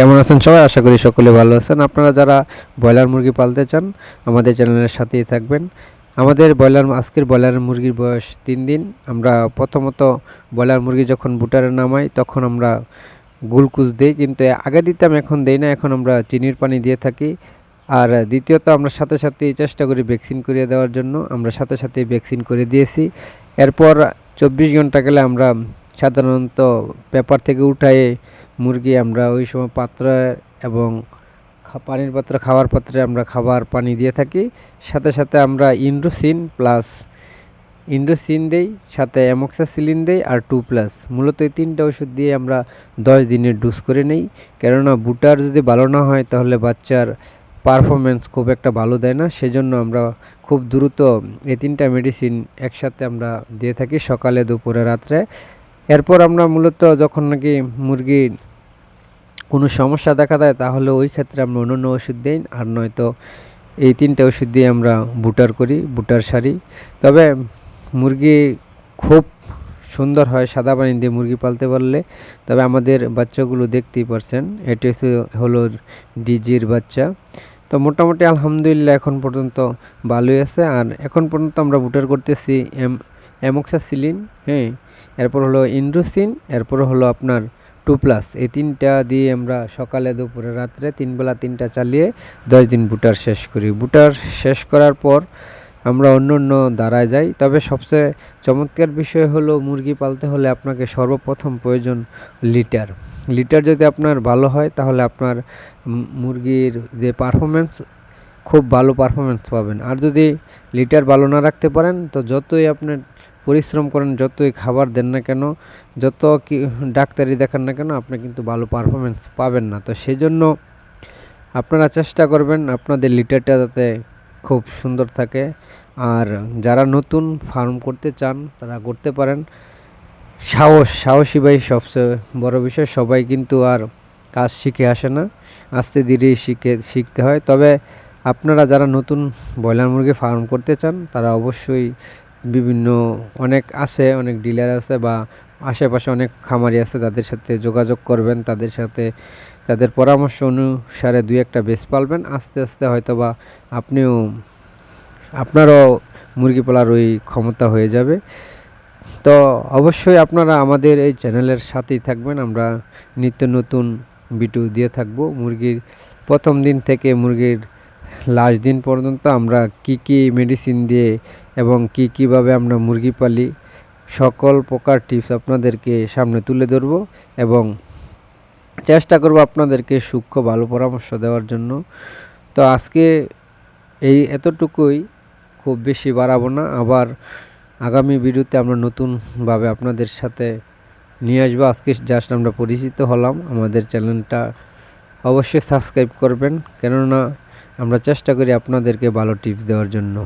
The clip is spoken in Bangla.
কেমন আছেন সবাই? আশা করি সকলে ভালো আছেন। আপনারা যারা ব্রয়লার মুরগি পালতে চান, আমাদের চ্যানেলের সাথেই থাকবেন। আমাদের ব্রয়লার, আজকের ব্রয়লার মুরগির বয়স তিন দিন। আমরা প্রথমত ব্রয়লার মুরগি যখন বুটারে নামাই, তখন আমরা গুলকুচ দিই। কিন্তু আগে দিতাম, এখন দেই না। এখন আমরা চিনির পানি দিয়ে থাকি। আর দ্বিতীয়ত, আমরা সাথে সাথে চেষ্টা করি ভ্যাকসিন করিয়ে দেওয়ার জন্য। আমরা সাথে সাথে ভ্যাকসিন করে দিয়েছি। এরপর চব্বিশ ঘণ্টা গেলে আমরা সাধারণত পেপার থেকে উঠায়ে মুরগি আমরা ওই সময় পাত্রে এবং পানির পাত্রে, খাওয়ার পাত্রে আমরা খাবার পানি দিয়ে থাকি। সাথে সাথে আমরা ইন্ডোসিন প্লাস ইন্ডোসিন দেই, সাথে অ্যামক্সাসিলিন দেই আর টু প্লাস। মূলত এই তিনটা ওষুধ দিয়ে আমরা দশ দিনের ডোজ করে নেই। কেননা বুটার যদি ভালো না হয় তাহলে বাচ্চার পারফরমেন্স খুব একটা ভালো দেয় না। সেজন্য আমরা খুব দ্রুত এই তিনটা মেডিসিন একসাথে আমরা দিয়ে থাকি সকালে, দুপুরে, রাত্রে। এরপর আমরা মূলত যখন নাকি মুরগির কোনো সমস্যা দেখা দেয়, তাহলে ওই ক্ষেত্রে আমরা অন্য ওষুধ দিই আর নয়তো এই তিনটে ওষুধ দিয়ে আমরা বুটার করি, বুটার সারি। তবে মুরগি খুব সুন্দর হয় সাদা পানি দিয়ে মুরগি পালতে পারলে। তবে আমাদের বাচ্চাগুলো দেখতেই পারছেন, এটি হলো ডিজির বাচ্চা। তো মোটামুটি আলহামদুলিল্লাহ এখন পর্যন্ত ভালোই আছে। আর এখন পর্যন্ত আমরা বুটার করতেছি এম অ্যামোক্সাসিলিন হ্যাঁ এরপর হলো ইন্ডোসিন এরপর হলো আপনার টু প্লাস এই তিনটা দিয়ে আমরা সকালে, দুপুরে, রাত্রে তিন বেলা তিনটা চালিয়ে দশ দিন বুটার শেষ করি। বুটার শেষ করার পর আমরা অন্য অন্য দাঁড়ায় যাই। তবে সবচেয়ে চমৎকার বিষয় হলো মুরগি পালতে হলে আপনাকে সর্বপ্রথম প্রয়োজন লিটার। লিটার যদি আপনার ভালো হয়, তাহলে আপনার মুরগির যে পারফরমেন্স খুব ভালো পারফরমেন্স পাবেন। আর যদি লিটার ভালো না রাখতে পারেন, তো যতই আপনি পরিশ্রম করেন, যতই খাবার দেন না কেন, যত কি ডাক্তারি দেখান না কেন, আপনি কিন্তু ভালো পারফরমেন্স পাবেন না। তো সেই জন্য আপনারা চেষ্টা করবেন আপনাদের লিটারটা যাতে খুব সুন্দর থাকে। আর যারা নতুন ফার্ম করতে চান, তারা করতে পারেন। সাহস, সাহসী ভাই সবচেয়ে বড় বিষয়, সবাই কিন্তু আর কাজ শিখে আসে না। আস্তে ধীরে শিখে, শিখতে হয়। তবে আপনারা যারা নতুন ব্রয়লার মুরগি ফার্ম করতে চান, তারা অবশ্যই বিভিন্ন, অনেক আছে, অনেক ডিলার আছে বা আশেপাশে অনেক খামারি আছে, তাদের সাথে যোগাযোগ করবেন, তাদের সাথে তাদের পরামর্শ অনুসারে দুই একটা বেশ পালবেন। আস্তে আস্তে হয়তো বা আপনিও, আপনারও মুরগি পালার ওই ক্ষমতা হয়ে যাবে। তো অবশ্যই আপনারা আমাদের এই চ্যানেলের সাথেই থাকবেন। আমরা নিত্য নতুন ভিডিও দিয়ে থাকব। মুরগির প্রথম দিন থেকে মুরগির লাস্ট দিন পর্যন্ত আমরা কি কি মেডিসিন দিয়ে এবং কি কীভাবে আমরা মুরগি পালি, সকল প্রকার টিপস আপনাদেরকে সামনে তুলে ধরবো এবং চেষ্টা করব আপনাদেরকে সূক্ষ্ম ভালো পরামর্শ দেওয়ার জন্য। তো আজকে এই এতটুকুই, খুব বেশি বাড়াবো না, আবার আগামী ভিডিওতে আমরা নতুনভাবে আপনাদের সাথে নিয়ে আসব। আজকে জাস্ট আমরা পরিচিত হলাম, আমাদের চ্যানেলটা অবশ্যই সাবস্ক্রাইব করবেন। কেননা আমরা চেষ্টা করি আপনাদেরকে ভালো টিপস দেওয়ার জন্য।